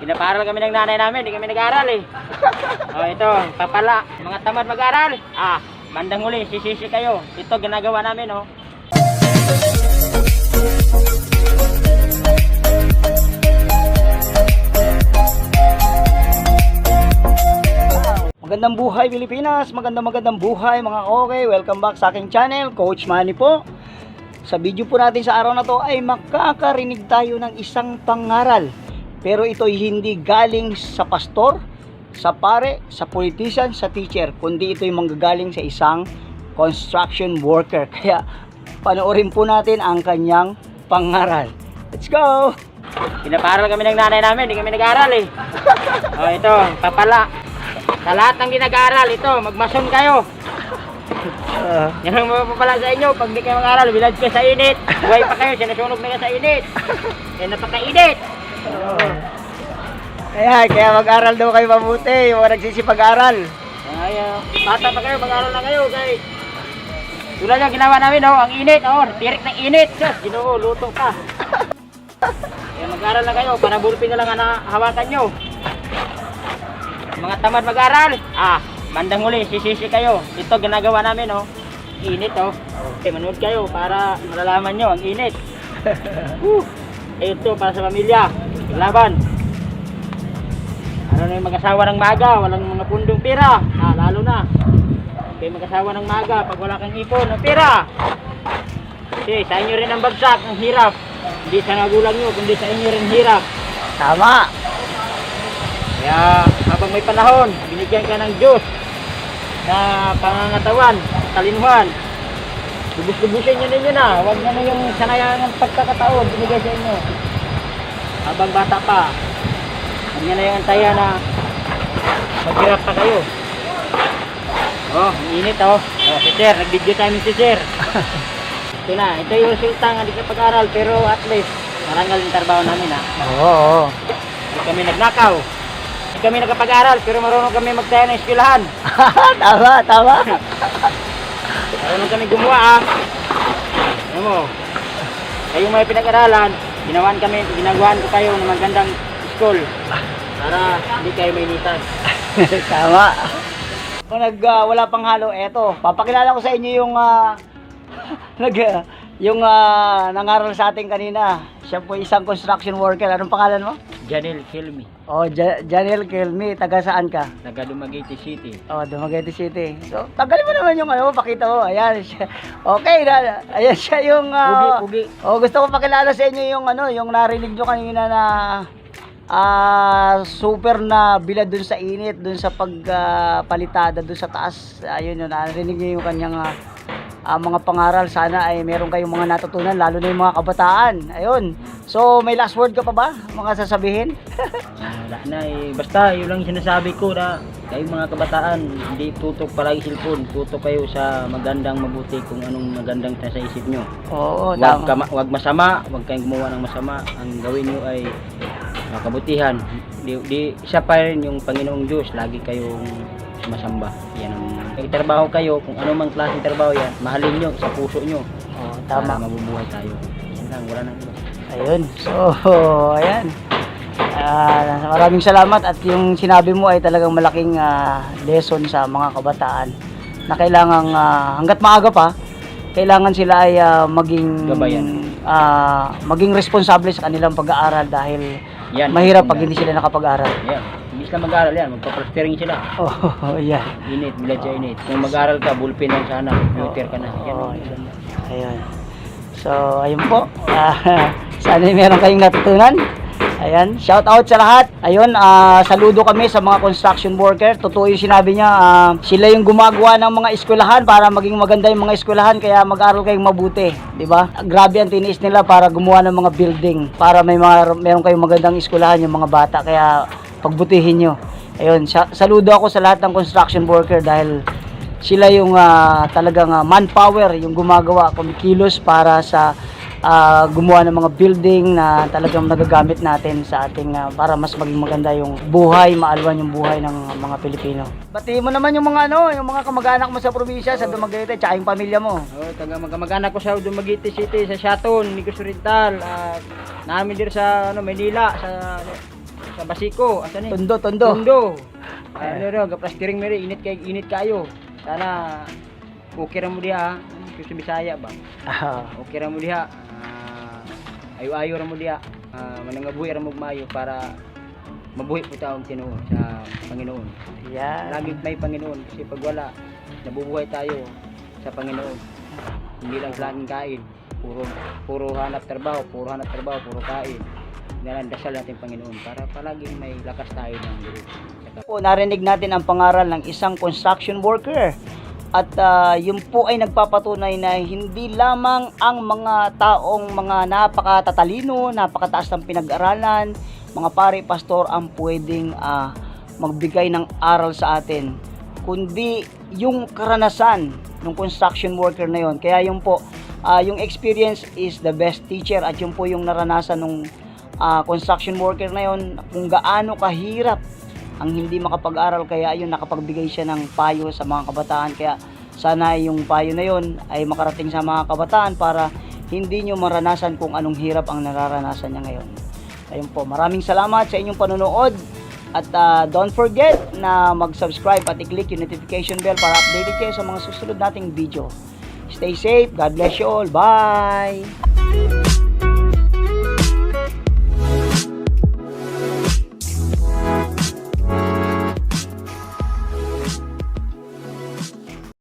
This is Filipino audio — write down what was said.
Pinaparal kami ng nanay namin, hindi kami nag-aral eh. oh, ito, papala. Mga tamad mag-aral. Ah, bandang huli, sisisi kayo. Ito, ginagawa namin, oh. Magandang buhay Pilipinas, magandang magandang buhay mga okay. Welcome back sa aking channel, Coach Manny po. Sa video po natin sa araw na to ay makakarinig tayo ng isang pangaral. Pero ito ay hindi galing sa pastor, sa pare, sa politician, sa teacher, kundi ito ay manggagaling sa isang construction worker. Kaya panoorin po natin ang kanyang pangaral. Let's go! Pinaparal kami ng nanay namin, hindi kami nag-aral eh. oh, ito, papala. Sa lahat ng ginag-aral, ito, magmason kayo. Ah, Yan ang mapapala sa inyo. Pag di kayo mag-aral, bilad kayo sa init. Buhay pa kayo, sinusunog na kayo sa init. Yan napaka-init. Kaya, kaya mag-aral daw kayo mabuti, yung mga nagsisipag-aral. Ay, uh, bata pa kayo, mag-aral na kayo, guys. Tulad yung ginawa namin, oh, ang init, oh, tirik ng init. Diyos, ginoo, luto ka. Kaya mag-aral na kayo, para bulpin na lang ang hawakan nyo. Mga tamad mag-aral, ah, bandang huli, sisisi kayo. Ito, ginagawa namin, oh. Init, oh. Okay, manood kayo para malalaman nyo ang init. Eh, ito, para sa pamilya. Laban. Ano na yung mag-asawa ng maga, walang mga pundong pera. Ah, lalo na. Kayo mag-asawa ng maga, pag wala kang ipon ng pera. Kasi sa inyo rin ang bagsak, ang hirap. Hindi sa nagulang nyo, kundi sa inyo rin hirap. Tama. Kaya habang may panahon, binigyan ka ng Diyos na pangangatawan, talinuhan. Lubos-lubusin nyo ninyo na. Huwag na na yung sanayang ng pagkakataon binigay sa inyo. Habang bata pa, huwag nyo na yung antaya na maghirap pa kayo. Oh, init oh. Oh, si Sir, nag-video time si Sir. ito na, ito yung resulta ng hindi ka pag-aral pero at least marangal yung trabaho namin ha. Oo. Hindi kami nagnakaw. Hindi kami nakapag-aral, pero marunong kami magtayo ng eskwelahan. tama, tama. Marunong kami gumawa, ah. Ano mo? Kayong may pinag-aralan, ginawan kami, ginagawan ko kayo ng magandang school. Para hindi kayo mainitan. tama. Kung nag ah, wala pang halo, eto, papakilala ko sa inyo yung ah, nag ah, yung ah, nangaral sa atin kanina. Siya po isang construction worker. Anong pangalan mo? Janel Kilmi, Oh, Ja- Janel Kelmi, taga saan ka? taga Dumaguete City. Oh, Dumaguete City. So, tagalin mo naman yung ano, pakita mo. Ayan siya. Okay, na, ayan siya yung ah, Pugi, pugi. Oh, gusto ko pakilala sa inyo yung ano, yung narinig nyo kanina na ah super na bilad dun sa init, dun sa pagpalitada dun sa taas. Ayun yun, narinig nyo yung kanyang ah, ah, mga pangaral. Sana ay meron kayong mga natutunan, lalo na yung mga kabataan. Ayun. So, may last word ka pa ba? Mga sasabihin? Wala na eh. Basta, yun lang sinasabi ko na kayong mga kabataan, hindi tutok palagi cellphone. Tutok kayo sa magandang mabuti kung anong magandang nasa isip nyo. Oo, Huwag, tama. huwag masama, huwag kayong gumawa ng masama. Ang gawin nyo ay uh, kabutihan. Di, di, isa pa rin yung Panginoong Diyos, lagi kayong sumasamba. Yan ang trabaho kayo, kung ano mang klaseng trabaho yan, mahalin nyo sa puso nyo. Para tama. mabubuhay tayo. Yan lang, wala nang iba. Ayun. So, ayan. Ah, maraming salamat at yung sinabi mo ay talagang malaking ah, lesson sa mga kabataan na kailangan hanggat maaga pa kailangan sila ay ah, maging Gabayan. ah, maging responsable sa kanilang pag-aaral dahil Yan. mahirap pag hindi sila nakapag-aral. Yan. Hindi sila mag-aaral yan, magpa-prospering sila. Oh, yan. Init, bilad sa init. Kung mag-aaral ka, bullpen lang sana, computer ka na. Yan. Oo, yun. Ayun. So, ayun po. Ah, sana meron kayong natutunan. Ayan, shout out sa lahat. Ayun, ah, saludo kami sa mga construction worker. Totoo yung sinabi niya, ah, sila yung gumagawa ng mga eskwelahan para maging maganda yung mga eskwelahan kaya mag-aral kayong mabuti, 'di ba? Grabe ang tiniis nila para gumawa ng mga building para may mga meron kayong magandang eskwelahan yung mga bata kaya pagbutihin nyo. Ayun, sa- saludo ako sa lahat ng construction worker dahil sila yung ah, talagang ah, manpower yung gumagawa kumikilos para sa ah, gumawa ng mga building na talagang nagagamit natin sa ating ah, para mas maging maganda yung buhay, maalwan yung buhay ng mga Pilipino. Batiin mo naman yung mga ano, yung mga kamag-anak mo sa probinsya, sa Dumaguete, tsaka yung pamilya mo. Oh, taga mag-anak ko sa Dumaguete City, sa Shaton, Migos Oriental, at namin din sa ano, Manila, sa ano, sa sa basiko, asa ni? Tondo, tondo. Tondo. Ano ro, gaplastiring mo rin, init kay init kayo. Sana okay mo diha, sa Bisaya ba? Ah, Okay ra mo diha. Ah, ayo-ayo ra mo diha. Ah, manangabuhi ra mo maayo para mabuhi po taong Ginoo sa Panginoon. yan. Lagi may Panginoon kasi pag wala, nabubuhay tayo sa Panginoon. Hindi lang laging kain. Puro puro hanap trabaho, puro hanap trabaho, puro kain. Nalandasal natin Panginoon para palaging may lakas tayo ng Diyos. Po narinig natin ang pangaral ng isang construction worker at ah, yun po ay nagpapatunay na hindi lamang ang mga taong mga napakatatalino, napakataas ng pinag-aralan, mga pare pastor ang pwedeng ah, magbigay ng aral sa atin, kundi yung karanasan ng construction worker na yon. Kaya yung po, ah, yung experience is the best teacher at yun po yung naranasan ng ah, construction worker na yon kung gaano kahirap ang hindi makapag-aral kaya ayun nakapagbigay siya ng payo sa mga kabataan kaya sana yung payo na yun ay makarating sa mga kabataan para hindi nyo maranasan kung anong hirap ang nararanasan niya ngayon. Ayun po, maraming salamat sa inyong panonood at ah, don't forget na mag-subscribe at i-click yung notification bell para updated kayo sa mga susunod nating video. Stay safe, God bless you all, bye!